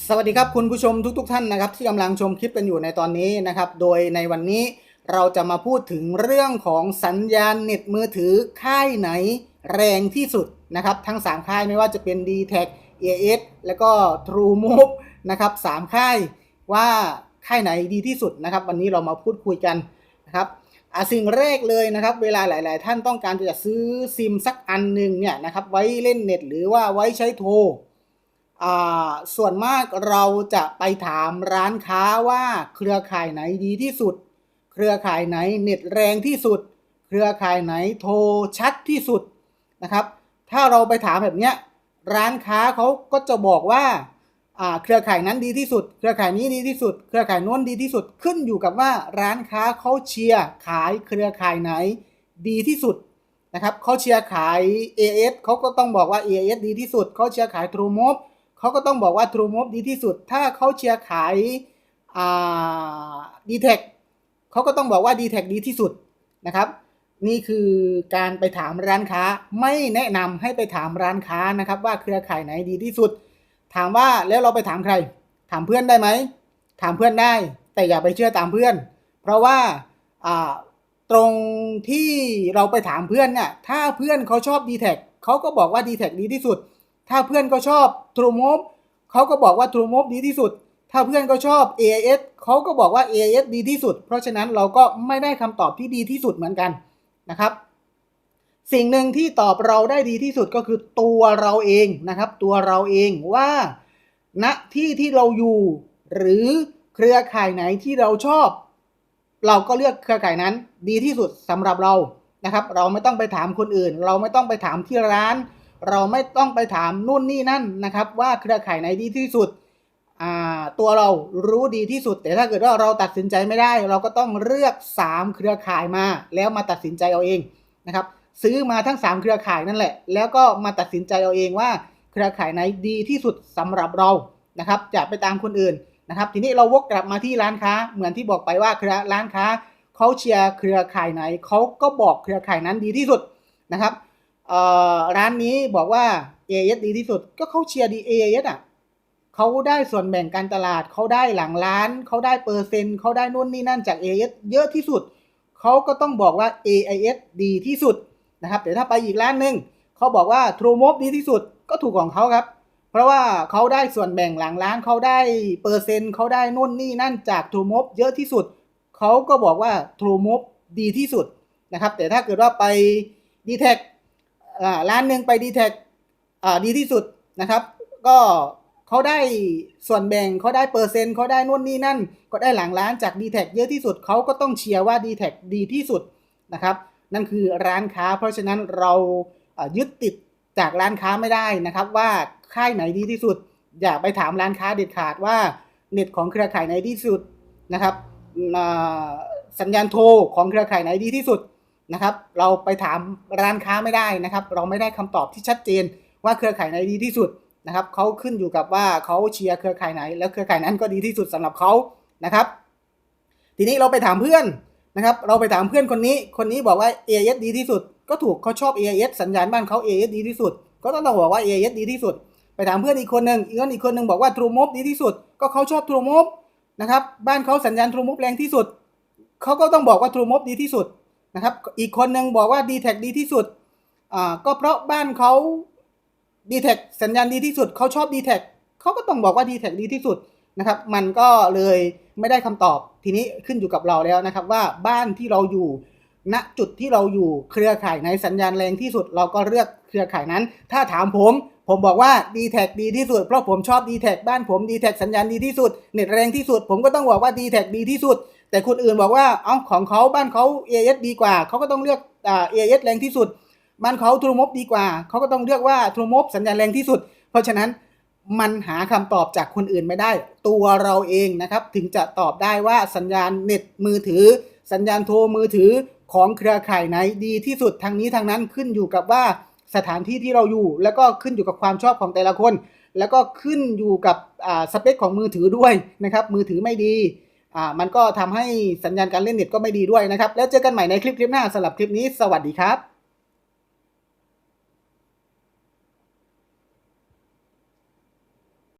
สวัสดีครับคุณผู้ชมทุกๆท่านนะครับที่กำลังชมคลิปกันอยู่ในตอนนี้นะครับ โดยในวันนี้เราจะมาพูดถึงเรื่องของสัญญาณเน็ตมือถือค่ายไหนแรงที่สุดนะครับ ทั้ง 3 ค่ายไม่ว่าจะเป็น d t แท AS แล้วก็ TrueMove นะครับสามค่ายว่าค่ายไหนดีที่สุดนะครับ วันนี้เรามาพูดคุยกันนะครับอะสิ่งแรกเลยนะครับ เวลาหลาย ๆ ท่านต้องการจะซื้อซิมสักอันหนึ่งเนี่ยนะครับไว้เล่นเน็ตหรือว่าไว้ใช้โทร ส่วนมากเราจะไปถามร้านค้าว่าเครือข่ายไหนดีที่สุด เครือข่ายไหนเน็ตแรงที่สุด เครือข่ายไหนโทรชัดที่สุดนะครับ ถ้าเราไปถามแบบเนี้ยร้านค้าเขาก็จะบอกว่าเครือข่ายนั้นดีที่สุด เครือข่ายนี้ดีที่สุด เครือข่ายโน้นดีที่สุด ขึ้นอยู่กับว่าร้านค้าเขาเชียร์ขายเครือข่ายไหนดีที่สุดนะครับเขาเชียร์ขาย AS เขาก็ต้องบอกว่า AS ดีที่สุดเขาเชียร์ขาย TrueMove เขาก็ต้องบอกว่า TrueMove ดีที่สุด ถ้าเขาเชียร์ขายอ่า d t แทเขาก็ต้องบอกว่า d t แทดีที่สุดนะครับ นี่คือการไปถามร้านค้า ไม่แนะนำให้ไปถามร้านค้านะครับ ว่าเครือข่ายไหนดีที่สุด ถามว่าแล้วเราไปถามใคร ถามเพื่อนได้ไหม ถามเพื่อนได้ แต่อย่าไปเชื่อตามเพื่อน เพราะว่าอ่าตรงที่เราไปถามเพื่อนเนี่ยถ้าเพื่อนเขาชอบ d t แทเขาก็บอกว่า d t แทดีที่สุด ถ้าเพื่อนก็ชอบ TrueMove เขาก็บอกว่า TrueMove ดีที่สุด ถ้าเพื่อนก็ชอบ AIS เขาก็บอกว่า AIS ดีที่สุด เพราะฉะนั้นเราก็ไม่ได้คำตอบที่ดีที่สุดเหมือนกันนะครับ สิ่งหนึ่งที่ตอบเราได้ดีที่สุดก็คือตัวเราเองนะครับ ตัวเราเองว่าณที่ที่เราอยู่ หรือเครือข่ายไหนที่เราชอบ เราก็เลือกเครือข่ายนั้น ดีที่สุดสำหรับเรานะครับ เราไม่ต้องไปถามคนอื่น เราไม่ต้องไปถามที่ร้าน เราไม่ต้องไปถามนู่นนี่นั่นนะครับ ว่าเครือข่ายไหนดีที่สุด ตัวเรารู้ดีที่สุด แต่ถ้าเกิดว่าเราตัดสินใจไม่ได้ เราก็ต้องเลือก 3 เครือข่ายมา แล้วมาตัดสินใจเอาเองนะครับ ซื้อมาทั้ง 3 เครือข่ายนั่นแหละ แล้วก็มาตัดสินใจเอาเองว่า เครือข่ายไหนดีที่สุดสำหรับเรานะครับจะไปตามคนอื่นนะครับ ทีนี้เราวกกลับมาที่ร้านค้า เหมือนที่บอกไปว่าเครือร้านค้าเขาเชียร์เครือข่ายไหนเขาก็บอกเครือข่ายนั้นดีที่สุดนะครับ ร้านนี้บอกว่า AIS ดีที่สุด ก็เขาเชียร์ดี AIS อะเขาได้ส่วนแบ่งการตลาดเขาได้หลังร้าน เขาได้เปอร์เซ็นต์เขาได้นู่นนี่นั่นจาก AIS เยอะที่สุด เขาก็ต้องบอกว่า AIS ดีที่สุดนะครับแต่ถ้าไปอีกร้านหนึ่งเขาบอกว่า TrueMove ดีที่สุดก็ถูกของเขาครับ เพราะว่าเขาได้ส่วนแบ่งหลังร้านเขาได้เปอร์เซ็นต์เขาได้นู่นนี่นั่นจาก TrueMove เยอะที่สุดเขาก็บอกว่า TrueMove ดีที่สุดนะครับแต่ถ้าเกิดว่าไป d t แท ร้านหนึ่งไปดีแท็อ่าดีที่สุดนะครับ ก็เขาได้ส่วนแบ่งเขาได้เปอร์เซ็นต์เขาได้นู่นนี่นั่น ก็ได้หลังร้านจาก d t แทเยอะที่สุดเขาก็ต้องเชียร์ว่า d t แทดีที่สุดนะครับ นั่นคือร้านค้า เพราะฉะนั้นเรายึดติดจากร้านค้าไม่ได้นะครับ ว่าค่ายไหนดีที่สุด อย่าไปถามร้านค้าเด็ดขาดว่าเน็ตของเครือข่ายไหนดีที่สุดนะครับสัญญาณโทรของเครือข่ายไหนดีที่สุด นะครับเราไปถามร้านค้าไม่ได้นะครับ เราไม่ได้คำตอบที่ชัดเจนว่าเครือข่ายไหนดีที่สุดนะครับเขาขึ้นอยู่กับว่าเขาเชียร์เครือข่ายไหน แล้วเครือข่ายนั้นก็ดีที่สุดสำหรับเขานะครับ ทีนี้เราไปถามเพื่อนนะครับ เราไปถามเพื่อนคนนี้ คนนี้บอกว่า AIS ดีที่สุด ก็ถูกเขาชอบ AIS สัญญาณบ้านเขา AIS ดีที่สุด ก็ต้องบอกว่า AIS ดีที่สุด ไปถามเพื่อนอีกคนหนึ่งอีกคนอีกคนหนึ่งบอกว่า TrueMove ดีที่สุด ก็เขาชอบ TrueMove นะครับ บ้านเขาสัญญาณ TrueMove แรงที่สุด เขาก็ต้องบอกว่า TrueMove ดีที่สุด นะครับอีกคนหนึ่งบอกว่า d t แทดีที่สุดอ่าก็เพราะบ้านเขา d t แทสัญญาณดีที่สุดเขาชอบ d t แทเขาก็ต้องบอกว่า d t แทดีที่สุดนะครับ มันก็เลยไม่ได้คำตอบทีนี้ขึ้นอยู่กับเราแล้วนะครับว่าบ้านที่เราอยู่ณจุดที่เราอยู่เครือข่ายไหนสัญญาณแรงที่สุดเราก็เลือกเครือข่ายนั้น ถ้าถามผม ผมบอกว่า d t แทดีที่สุด เพราะผมชอบ d t แทบ้านผม d t แทสัญญาณดีที่สุดเน็ตแรงที่สุด ผมก็ต้องบอกว่า d t แทดีที่สุด แต่คนอื่นบอกว่าเอาของเขาบ้านเขา AIS ดีกว่า เขาก็ต้องเลือกอ่า AIS แรงที่สุด บ้านเขา TrueMove ดีกว่า เขาก็ต้องเลือกว่า TrueMove สัญญาณแรงที่สุด เพราะฉะนั้นมันหาคำตอบจากคนอื่นไม่ได้ ตัวเราเองนะครับถึงจะตอบได้ว่าสัญญาณเน็ตมือถือ สัญญาณโทรมือถือของเครือข่ายไหนดีที่สุดทางนี้ทางนั้นขึ้นอยู่กับว่าสถานที่ที่เราอยู่ แล้วก็ขึ้นอยู่กับความชอบของแต่ละคน แล้วก็ขึ้นอยู่กับสเปคของมือถือด้วยนะครับมือถือไม่ดี อ่ามันก็ทำให้สัญญาณการเล่นเน็ตก็ไม่ดีด้วยนะครับ แล้วเจอกันใหม่ในคลิปคลิปหน้าสำหรับคลิปนี้สวัสดีครับ